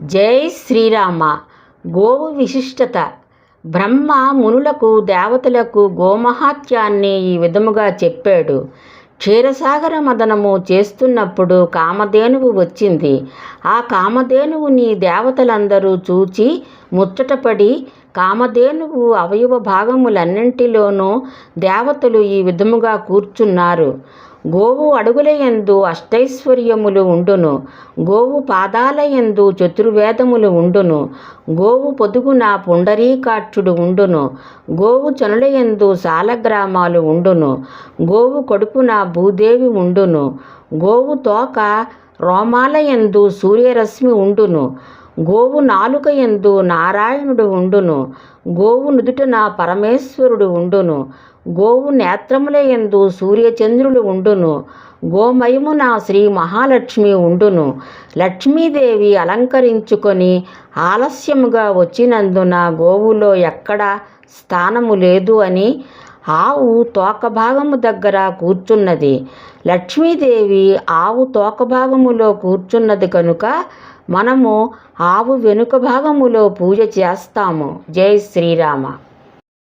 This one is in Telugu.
జై శ్రీరామ. గోవు విశిష్టత. బ్రహ్మ మునులకు దేవతలకు గోమహాత్యాన్ని ఈ విధముగా చెప్పాడు. క్షీరసాగర మదనము చేస్తున్నప్పుడు కామధేనువు వచ్చింది. ఆ కామధేనువుని దేవతలందరూ చూచి ముచ్చటపడి కామధేనువు అవయవ భాగములన్నింటిలోనూ దేవతలు ఈ విధముగా కూర్చున్నారు. గోవు అడుగులయందు అష్టైశ్వర్యములు ఉండును. గోవు పాదాలయందు చతుర్వేదములు ఉండును. గోవు పొదుగున పుండరీకాక్షుడు ఉండును. గోవు చనులయందు సాలగ్రామాలు ఉండును. గోవు కడుపున భూదేవి ఉండును. గోవు తోక రోమాలయందు సూర్యరశ్మి ఉండును. గోవు నాలుక యందు నారాయణుడు ఉండును. గోవు నుదుటన పరమేశ్వరుడు ఉండును. గోవు నేత్రముల యందు సూర్యచంద్రులు ఉండును. గోమయమున శ్రీ మహాలక్ష్మి ఉండును. లక్ష్మీదేవి అలంకరించుకొని ఆలస్యముగా వచ్చినందున గోవులో ఎక్కడ స్థానము లేదు అని ఆవు తోక భాగము దగ్గర కూర్చున్నది. లక్ష్మీదేవి ఆవు తోక భాగములో కూర్చున్నది కనుక మనము ఆవు వెనుక భాగములో పూజ చేస్తాము. జై శ్రీరామ.